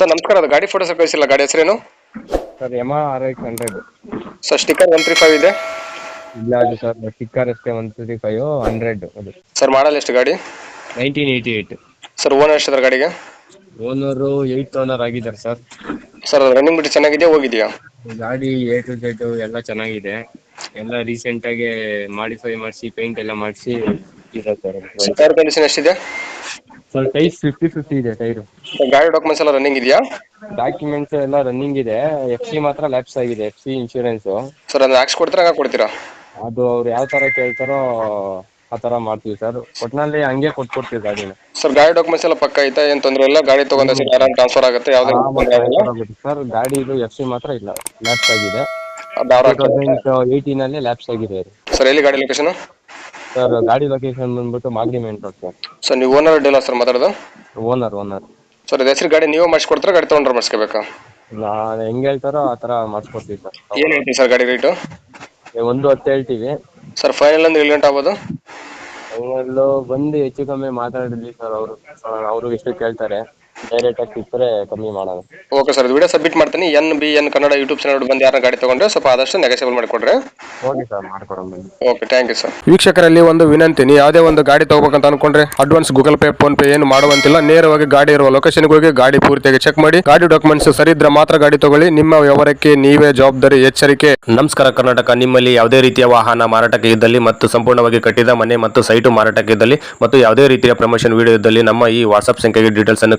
Sir ನಮಸ್ಕಾರ. ಅದು ಗಾಡಿ ಫೋಟೋಸ್ ಕಳಿಸಿಲ್ಲ. ಗಾಡಿ ಹೆಸರೇನು? Sir M R X hundred sir sticker one three five ಇದೆ? ಇಲ್ಲ ಅದು ಸರ್ ಸ್ಟಿಕ್ಕರ್ ಅಷ್ಟೇ ಒನ್ ತ್ರೀ ಫೈವ್ ಹಂಡ್ರೆಡ್ ಅದು. ಸರ್ ಮಾಡಲ್ ಎಷ್ಟು ಗಾಡಿ? Nineteen eighty eight sir owner ಎಷ್ಟಿದ್ರೆ ಗಾಡಿಗೆ? ಓನರು ಏಯ್ಟ್ ಓನರ್ ಆಗಿದ್ದಾರೆ ಸರ್. ಸರ್ ಅದು ರನ್ನಿಂಗ್ ಬಿಟ್ಟು ಚೆನ್ನಾಗಿದೆಯಾ ಹೋಗಿದೆಯಾ? ಗಾಡಿ ಎ ಟು ಜೆಡ್ ಎಲ್ಲ ಚೆನ್ನಾಗಿದೆ. ಎಲ್ಲ ರೀಸೆಂಟಾಗಿ ಮಾಡಿಫೈ ಮಾಡಿಸಿ ಪೇಂಟ್ ಎಲ್ಲ ಮಾಡಿಸಿ ಇದೆ ಸರ್. ಸರ್ ಟೈರ್ ಕಂಡೀಷನ್ ಎಷ್ಟಿದೆ? ಸರ್ ಟೈರ್ ಫಿಫ್ಟಿ ಫಿಫ್ಟಿ ಇದೆ ಟೈರು ಗಾಡಿ ಡಾಕ್ಯುಮೆಂಟ್ಸ್ ಎಲ್ಲ ರನ್ನಿಂಗ್ ಇದೆಯಾ? ಡಾಕ್ಯುಮೆಂಟ್ಸ್ ಎಲ್ಲ ರನ್ನಿಂಗ್ ಇದೆ. ಎಫ್ ಸಿ ಮಾತ್ರ ಲ್ಯಾಪ್ಸ್ ಆಗಿದೆ ಎಫ್ ಸಿ ಇನ್ಶೂರೆನ್ಸು ಸರ್ ಅದು ಆಕ್ಸ್ ಕೊಡ್ತೀರಾ ಹಾಗೆ ಕೊಡ್ತೀರಾ? ಅದು ಅವ್ರು ಯಾವ ತರ ಕೇಳ್ತಾರೋ ಆ ತರ ಮಾಡ್ತೀವಿ ಸರ್. ಒಟ್ಟಿನಲ್ಲಿ ಹಂಗೆ ಕೊಟ್ಕೊಡ್ತೀವಿ ಗಾಡಿನ. ಸರ್ ಗಾಡಿ ಡಾಕ್ಯುಮೆಂಟ್ಸ್ ಎಲ್ಲ ಪಕ್ಕ ಐತಾ? ಏನು ತೊಂದರೆ ಇಲ್ಲ? ಗಾಡಿ ತಗೊಂಡ ಸರ್ ಆರಾಮ್ ಟ್ರಾನ್ಸ್ಫರ್ ಆಗುತ್ತೆ? ಯಾವುದೇ ತೊಂದರೆ ಆಗಲ್ಲ ಸರ್. ಗಾಡಿ ಇದು ಎಫ್ ಸಿ ಮಾತ್ರ ಇಲ್ಲ. ಲ್ಯಾಪ್ಸ್ ಆಗಿದೆ. ಅದು ಅವ್ರು ಟೂ ಹಾಕ್ತಾರೆ. ತೌಸಂಡ್ ಏಯ್ಟೀನ್ ಅಲ್ಲಿ ಲ್ಯಾಪ್ಸ್ ಆಗಿದೆ ಅದು. ಸರ್ ಎಲ್ಲಿ ಗಾಡಿ ಲೊಕೇಶನ್ ಸರ್ ಗಾಡಿ ಲೊಕೇಶನ್ ಬಂದ್ಬಿಟ್ಟು Magadi main road sir. Sir ನೀವು ಓನರ್ ಡೀಲರ್ ಸರ್ ಮಾತಾಡೋದು? ಓನರ್ ಓನರ್ ಸರ್ ಇದು ಹೆಸರು ಗಾಡಿ ನೀವು ಮಾಡಿಸ್ಕೊಡ್ತೀರಾ ಗಾಡಿ ತಗೊಂಡ್ರೆ ಮಾಡಿಸ್ಕೋಬೇಕಾ? ನಾನು ಹೆಂಗ್ ಹೇಳ್ತಾರೋ ಆ ತರ ಮಾಡಿಸ್ಕೊಡ್ತೀವಿ ಸರ್. ಏನು ಹೇಳ್ತೀವಿ ಸರ್ ಗಾಡಿ ರೇಟು? ಒಂದು ಹತ್ತು ಹೇಳ್ತೀವಿ. ಸರ್ ಫೈನಲ್ ಅಂದ್ರೆ ಎಲ್ಲಿ ಗಂಟೆ ಆಗ್ಬೋದು? ಅಲ್ಲೂ ಬಂದು ಹೆಚ್ಚು ಕಮ್ಮಿ ಮಾತಾಡಿದ್ವಿ ಸರ್ ಅವರು ಅವರು ಎಷ್ಟು ಕೇಳ್ತಾರೆ. ಡೈರೆಕ್ಟ್ ಆಗಿ ಸಿಕ್ಕರೆ ಕಮ್ಮಿ ಮಾಡೋಣ ಓಕೆ ಸರ್ ವಿಡಿಯೋ ಸಬ್ಮಿಟ್ ಮಾಡ್ತೀನಿ. N B N Kannada YouTube channel ಬಂದು ಯಾರು ಗಾಡಿ ತಗೊಂಡ್ರೆ ಸ್ವಲ್ಪ ಆದಷ್ಟು ನೆಗೋಸಿಯಬಲ್ ಮಾಡಿಕೊಡ್ರಿ. ಓಕೆ ಸರ್ ಮಾಡ್ಕೊಡೋಣ ಬನ್ನಿ. ಓಕೆ ಥ್ಯಾಂಕ್ ಯು ಸರ್ ವೀಕ್ಷಕರಲ್ಲಿ ಒಂದು ವಿನಂತಿ ನೀವು ಯಾವುದೇ ಒಂದು ಗಾಡಿ ತಗೋಬೇಕಂತ ಅನ್ಕೊಂಡ್ರೆ advance Google pay phone pay ಏನು ಮಾಡುವಂತಿಲ್ಲ. ನೇರವಾಗಿ ಗಾಡಿ ಇರುವ ಲೊಕೇಶನ್ ಹೋಗಿ ಗಾಡಿ ಪೂರ್ತಿಯಾಗಿ ಚೆಕ್ ಮಾಡಿ. ಗಾಡಿ ಡಾಕ್ಯುಮೆಂಟ್ಸ್ ಸರಿ ಇದ್ರೆ ಮಾತ್ರ ಗಾಡಿ ತಗೊಳ್ಳಿ. ನಿಮ್ಮ ವ್ಯವಹಾರಕ್ಕೆ ನೀವೇ ಜವಾಬ್ದಾರಿ ಎಚ್ಚರಿಕೆ. ನಮಸ್ಕಾರ ಕರ್ನಾಟಕ. ನಿಮ್ಮಲ್ಲಿ ಯಾವುದೇ ರೀತಿಯ ವಾಹನ ಮಾರಾಟಕ್ಕೆ ಇದ್ದಲ್ಲಿ ಮತ್ತು ಸಂಪೂರ್ಣವಾಗಿ ಕಟ್ಟಿದ ಮನೆ ಮತ್ತು ಸೈಟು ಮಾರಾಟಕ್ಕೆ ಇದ್ದಲ್ಲಿ ಮತ್ತು ಯಾವುದೇ ರೀತಿಯ ಪ್ರಮೋಷನ್ ವಿಡಿಯೋ ಇದ್ದಲ್ಲಿ ನಮ್ಮ ಈ ವಾಟ್ಸ್ಆಪ್ ಸಂಖ್ಯೆಗೆ ಡೀಟೇಲ್ಸ್ ಅನ್ನು